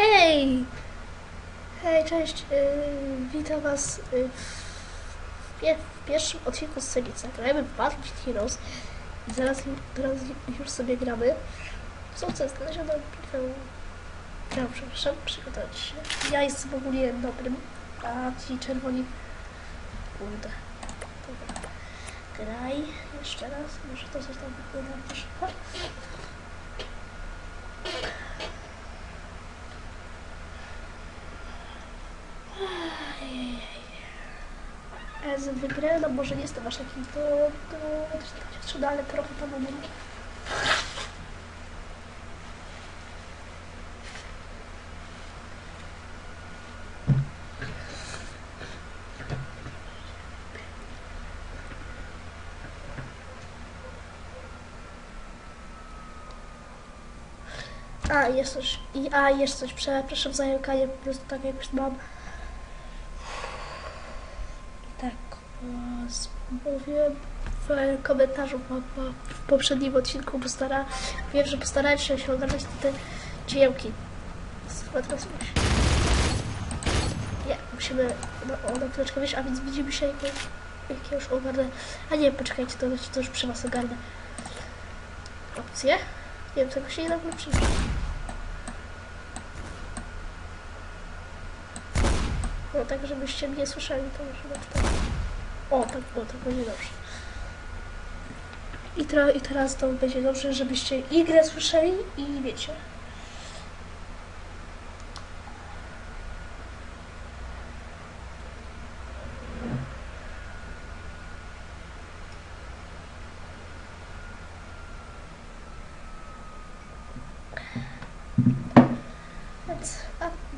Hej! Hej, cześć. Yy, witam Was yy, w, pie- w pierwszym odcinku z serii Zagrajmy w Battlefield Heroes. Zaraz, teraz już sobie gramy. Sukces, znaleziono bitwę. Ja, przepraszam, przygotować się. Ja jestem ogólnie dobrym, a ci czerwoni... Kurde. Dobra. Graj jeszcze raz. Może to coś tam wygląda też. Ez wygrę, no może nie jestem aż taki to, to, to, to ale trochę tam umiem. A, jest coś, a, jest coś, przepraszam za jękanie, po prostu tak jak już mam. Tak, e, mówiłem w komentarzu po, po, w poprzednim odcinku, bo stara, wiem, że postarałem się ogarnąć te. Chyba teraz musi. Nie, musimy no, na chwileczkę wyjść, a więc widzimy się jak, jak ja już ogarnę. A nie, poczekajcie, to, to już przy was ogarnę. Opcje? Nie wiem, tego się nie da przyjrzeć. No tak, żebyście mnie słyszeli, to może na tak. O, tak, o, tak będzie dobrze. I, tra- I teraz to będzie dobrze, żebyście grę słyszeli i wiecie.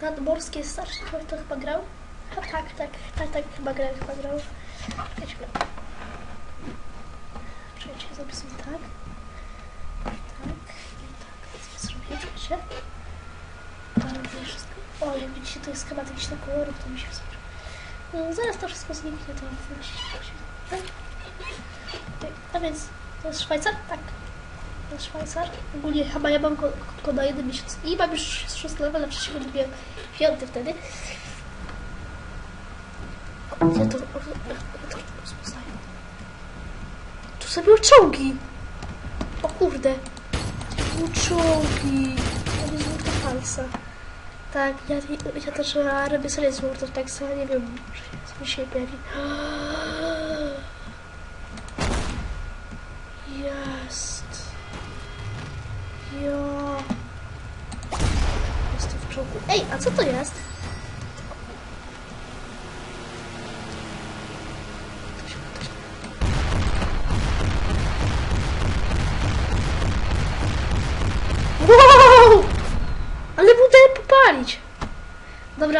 Nadmorskie starsze to chyba grał? A, tak, tak, tak, tak, chyba grał, chyba grał. Grał. Czekajcie, zapisuję tak. Tak, i tak, więc zrobię, czekajcie. Robię wszystko. O, jak widzicie, to jest schemat jakiś na kolorów, to mi się wskoczy. No, zaraz to wszystko zniknie, to właśnie. Tak? Tak, A więc, to jest Szwajcar? Tak. To jest Szwajcar. Ogólnie chyba ja mam go tylko na jeden miesiąc. I mam już 6 level, a przecież lubię piąty wtedy. Ja to, to rozpoznaję. Tu były czołgi. O kurde. Były czołgi. To jest World of Tanksa. Tak, ja, ja też e, robię serię z World of Tanksa, nie wiem, co mi się pojawi. Jest. Jo. Jest to w czołgu. Ej, a co to jest? To się- to się- Wow! Ale budę popalić.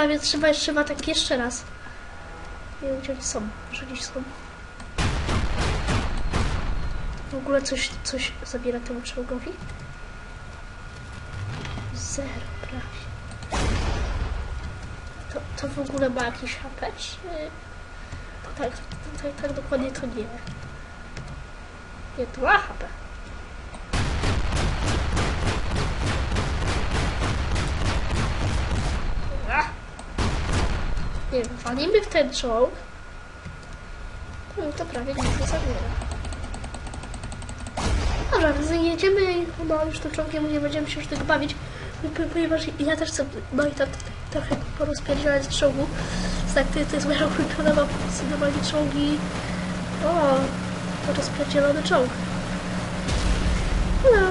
Dobra, więc trzeba chyba tak jeszcze raz. Nie wiem, gdzie oni są. Może są. W ogóle coś, coś zabiera temu czołgowi? Zero, prawie. To, to w ogóle ma jakiś HP, czy... To tak, to, tak, tak dokładnie to nie. Nie, to ma HP. Nie wiem, walimy w ten czołg. No to prawie nic nie zabiera. Dobra, jedziemy i chyba już tym czołgiem nie będziemy się już tego bawić, po- ponieważ ja też chcę, no i tak trochę porozpierdzielać z czołgu. Tak, to, to jest moja ulubiona mapa, normalnie czołgi. O, rozpierdzielony czołg. Hello.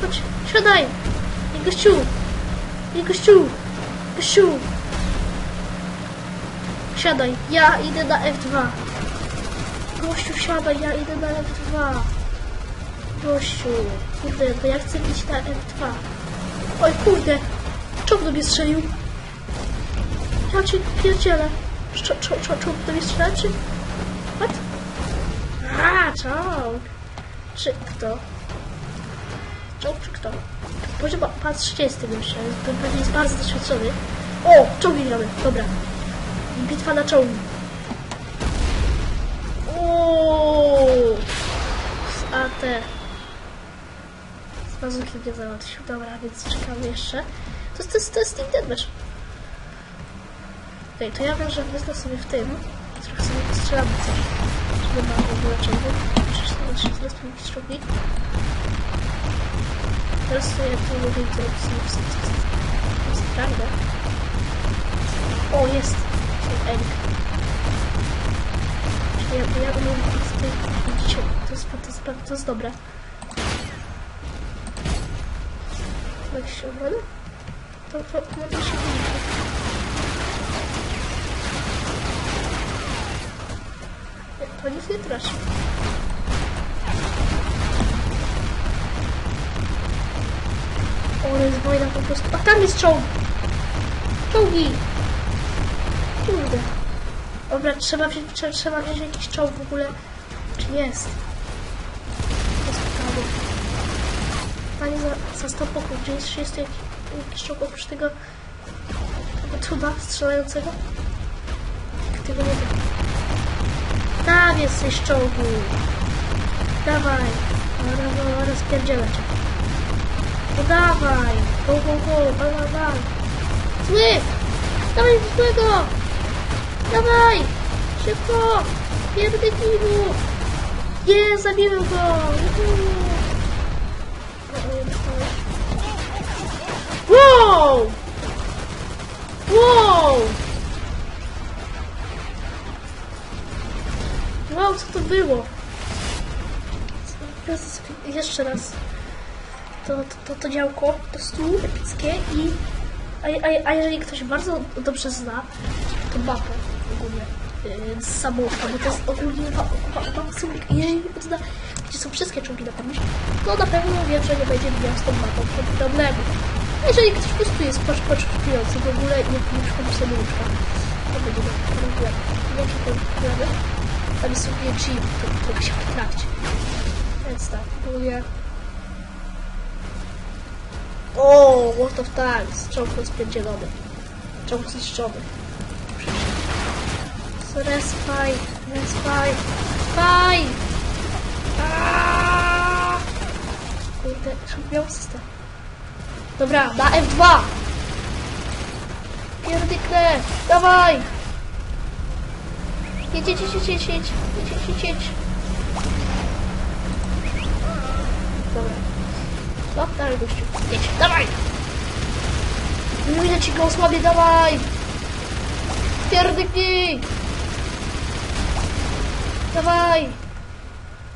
Chodź, siadaj. Nie gościu. Nie gościu. Gościu. Siadaj, ja idę na F2. Gościu, siadaj, ja idę na F2. Gościu, kurde, to ja chcę iść na F2. Oj, kurde, czołg do mnie strzelił. Ja cię pierdzielę. Czołg do mnie strzela, czy... What? A, czołg. Czy kto? Czołg czy kto? Poziom pan 30 już, ten pewnie jest bardzo doświadczony. O, czołgi gramy, dobra. Bitwa na czołgi. Ooo! Z AT. Bazuki nie załatwił. Dobra, więc czekamy jeszcze. To, to, to jest Team Deathmatch. Okej, to ja wiem, że wezmę sobie w tym. Trochę sobie postrzelamy coś. Żeby mam w ogóle czołgu. Przecież zaraz mi jakiś czołgnik. Teraz sobie jak to mówię, to To jest prawda. O, jest! Erik. Czyli ja, ja tej... Widzicie, to jest, to jest, to jest dobre. Jakieś obrony? To, to, to może się wyliczy. Nie, To nic nie traci. O, jest wojna po prostu. A tam jest czołg! Czołgi! Kurde. Dobra, trzeba wziąć, trzeba, trzeba wziąć jakiś czołg w ogóle. Czy jest? Jest pytanie. Panie za, za 100 pokój, gdzie jest, jest jakiś, jakiś czołg oprócz tego, tuba strzelającego? Tego nie wiem. Tam jesteś czołgu. Dawaj. Rozpierdzielę cię. No dawaj. Go, go, go. Bal, bal. Zły! Dawaj złego! Dawaj! Szybko! Pierdolę mu! Nie, zabiłem go! Wow! Wow! Wow, co to było? Jeszcze raz. To, to, to, działko po prostu epickie i... A, a, a jeżeli ktoś bardzo dobrze zna, to mapę ogólnie yy, z samouka, bo to jest ogólnie ma- ma- mapa samouka. Jeżeli zna, gdzie są wszystkie czołgi na pamięć, to na pewno wiem, że nie będzie miał z tą mapą problemu. A jeżeli ktoś po prostu jest pocz- początkujący w ogóle nie, przychodzi samouczka, to będzie miał problem. Jakie to problemy? Tam jest sobie G, to, to się w. Więc tak, ogólnie... O, World of Tanks, czołg rozpierdzielony. Czołg zniszczony. So respaj, respaj, spaj! Kurde, miał system. Dobra, na F2! Pierdyknę! Dawaj! Jedź, jedź, jedź, jedź, jedź, jedź, jedź, jedź, jedź. Dobra. No, dalej gościu. Jedź, dawaj! No ile ci go osłabię, dawaj! Pierdyknij! Dawaj!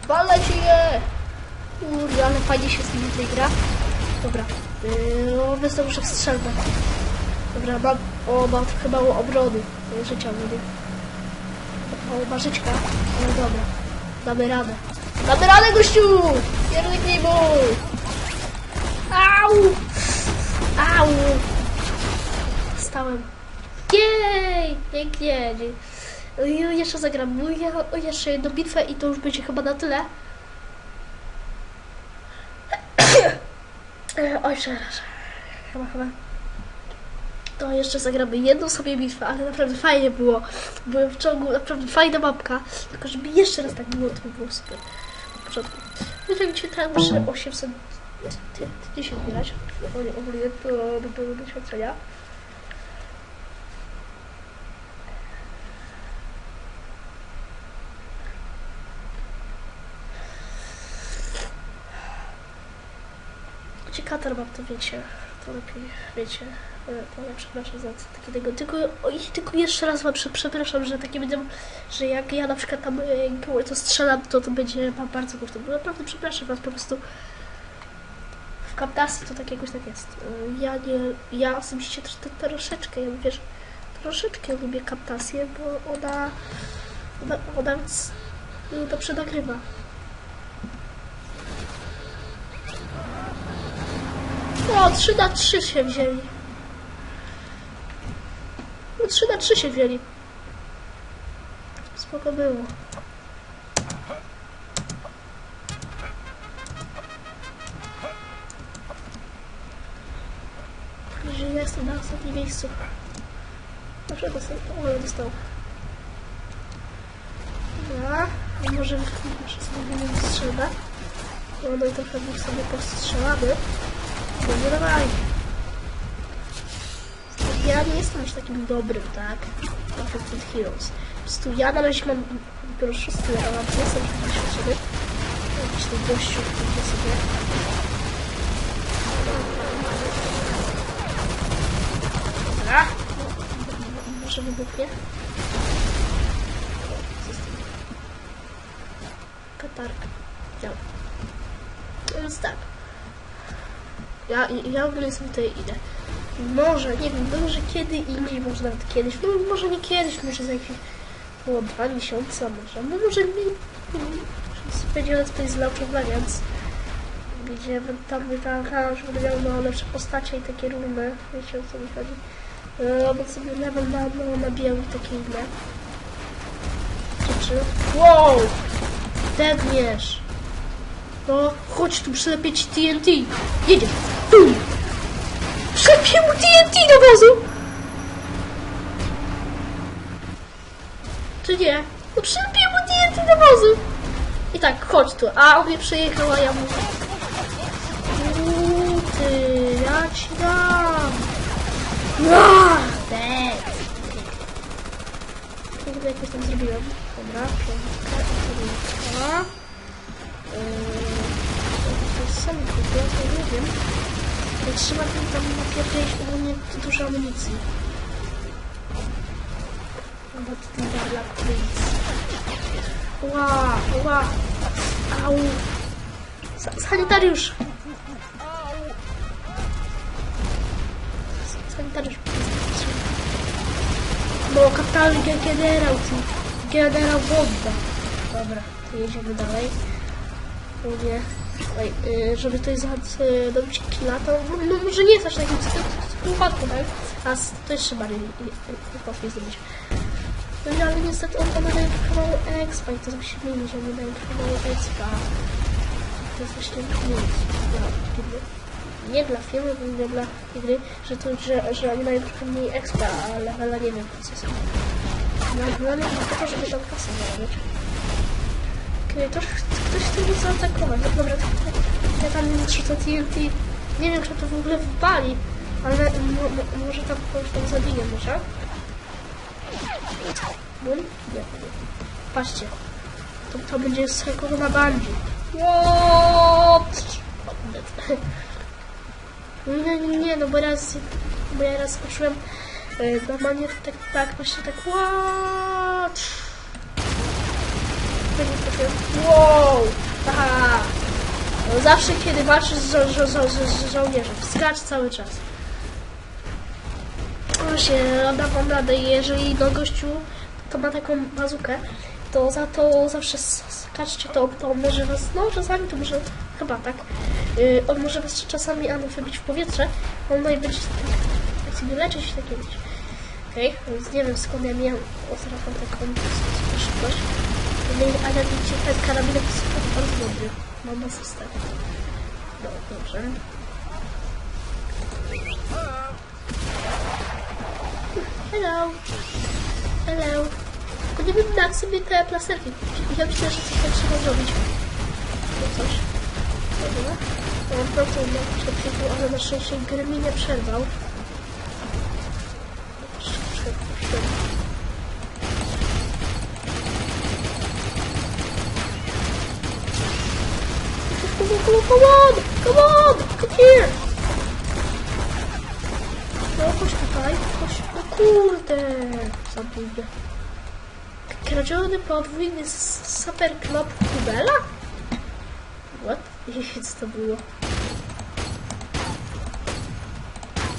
Walę ci je! Kurde, ale fajnie się z nimi tutaj gra. Dobra. Yy, no, wystarczy, że strzelbę. Dobra, mam, o, mam trochę mało obrony yy, życia, nie? O, marzyczka, ale dobra. Damy radę. Damy radę, gościu! Pierdyknij mu! Au! Au! Stałem. Jej! Pięknie. Oj, Jeszcze zagram. Oj, o, jeszcze jedną bitwę i to już będzie chyba na tyle. Oj, przepraszam. Chyba, chyba. To jeszcze zagramy jedną sobie bitwę, ale naprawdę fajnie było. Byłem w ciągu, naprawdę fajna mapka. Tylko żeby jeszcze raz tak było, to by było super. Na początku. Jeżeli ci tam muszę 800 10 zbierać. Ogólnie, ogólnie były doświadczenia. Gdzie katar mam, to wiecie. To lepiej, wiecie. e, To ja przepraszam za takie tego. Tylko, o, i tylko jeszcze raz wam prze- przepraszam, że takie będą, że jak ja na przykład tam e, to strzelam, to to będzie wam bardzo głośno. Naprawdę przepraszam was po prostu. Camtasia to tak jakoś tak jest. E, Ja nie, ja osobiście troszeczkę, ja wiesz, troszeczkę lubię Camtasię, bo ona, ona, ona więc dobrze nagrywa. O, 3 na 3 się wzięli. No 3 na 3 się wzięli. Spoko było. Jestem na ostatnim miejscu. Może dostał, o, dostał. Dobra, a może może sobie nie strzelbę. No, i trochę ich sobie postrzelamy. Nie dawaj. Ja nie jestem już takim dobrym, tak? Perfect Heroes. Po prostu ja na razie mam dopiero szósty level, a nie jestem już doświadczony. Jakiś ten gościu, który sobie... Dobra. Może wybuchnie. Katarka. Działa. Więc tak. Ja, ja ogólnie sobie tutaj idę. Może, nie wiem, może kiedy indziej, może nawet kiedyś, no może nie kiedyś, może za jakieś było dwa miesiące, może, no może mi, let's play z of Legends, gdzie tam wygląda, że będę miał no, lepsze postacie i takie runy, wiecie o co mi chodzi. No, bo sobie level na, no, nabijał i takie inne rzeczy. Wow! Dedniesz! No, chodź tu, przylepię ci TNT. Jedziesz. Bum! Mu TNT do wozu! Czy nie? No przylepię mu TNT do wozu! I tak, chodź tu. A on mnie przejechał, a ja mu... Uuu, ty, ja ci dam! No! Kurde, jak już tam zrobiłem. Dobra, piątka, piątka. Jest sam kupił, to nie wiem. To trzeba tym tam napierdzieć ogólnie dużo amunicji. Albo to ten darlak please. Ła, ła. Au. Sa- Sanitariusz. Sanitariusz. Bo kapitalny ge- generał. Generał Wodda. Dobra, to jedziemy dalej. Oj, y, żeby tutaj zrobić killa, to no, może nie jest aż takim łatwo, tak? A to jeszcze bardziej łatwiej zrobić. No ale niestety on, on daje mało expa i to mi się myli, że on daje mało expa. To jest właśnie firmy. Nie dla bo nie dla gry, że to, że, że oni dają trochę mniej expa, a levela nie wiem po co są. No, dla mnie po to, żeby tam kasę zarobić. To ktoś chce mnie zaatakować. No dobra, to, to, ja tam nie zrzucę TNT. Nie wiem, czy to w ogóle wpali, ale mo, mo, może tam kogoś tam zabiję, może? Bum? Nie. Patrzcie. To, to będzie skończone na bandzi. What? Nie, nie, no bo raz, bo ja raz skoczyłem e, normalnie tak, tak, właśnie tak, skoczyłem, wow, aha. No zawsze kiedy walczysz z, żo żo żo żo żo żołnierzem, skacz cały czas. On się da wam radę jeżeli no gościu to ma taką bazukę, to za to zawsze skaczcie to, to może was, no czasami to może, chyba tak, yy, on może was czasami ano wybić w powietrze, on no i będzie tak, tak sobie leczyć takie mieć. Okej, więc nie wiem skąd ja miałem, o teraz mam taką szybkość, ale widzicie, ten karabinek jest bardzo dobry, mam asystę. No, dobrze. Hello. Hello. Nie wiem jak sobie te plasterki. Ja myślę, że coś tam trzeba zrobić. No coś. Dobra. Ja mam bardzo jakiś odcinek, ale na szczęście gry mi nie przerwał. Come on, come on, come here! No chodź tutaj, chodź, no kurde, zabójdę. Kradziony podwójny s- super knop Kubela? What? Co to było?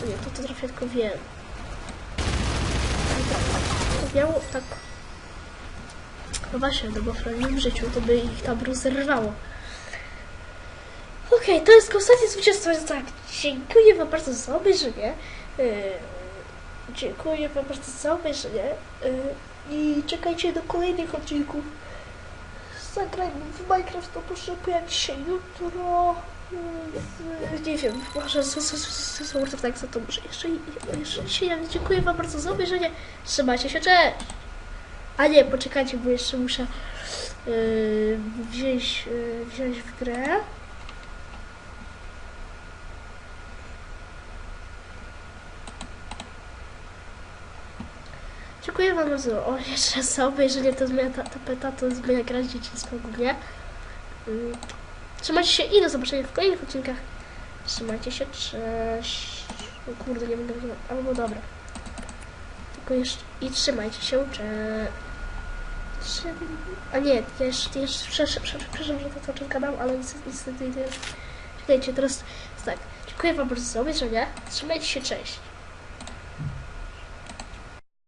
Nie, to to trochę tylko wiem. To miało tak... No właśnie, no bo w realnym życiu to by ich tam rozerwało. Okej, to jest ostatnie zwycięstwo, tak, dziękuję wam bardzo za obejrzenie. Yy, dziękuję wam bardzo za obejrzenie. Yy, I czekajcie do kolejnych odcinków. Zagrajmy w Minecraft, to pojawi się jutro. Yy, nie wiem, może z, z, z, z, World of Tanks, to może jeszcze, jeszcze dzisiaj. Dziękuję wam bardzo za obejrzenie. Trzymajcie się, cześć! A nie, poczekajcie, bo jeszcze muszę yy, wziąć, yy, wziąć w grę. Dziękuję wam. O, jeszcze raz za obejrzenie to zmienia ta, tapeta, to zmienia gra dzieciństwa ogólnie. Mm. Trzymajcie się i do zobaczenia w kolejnych odcinkach. Trzymajcie się, cześć. O kurde, nie będę... Albo dobra. Tylko jeszcze... I trzymajcie się, cześć. A nie, jeszcze... jeszcze przepraszam, że to czas gadam, ale niestety... niestety. Czekajcie, teraz tak. Dziękuję wam bardzo za obejrzenie. Trzymajcie się, cześć.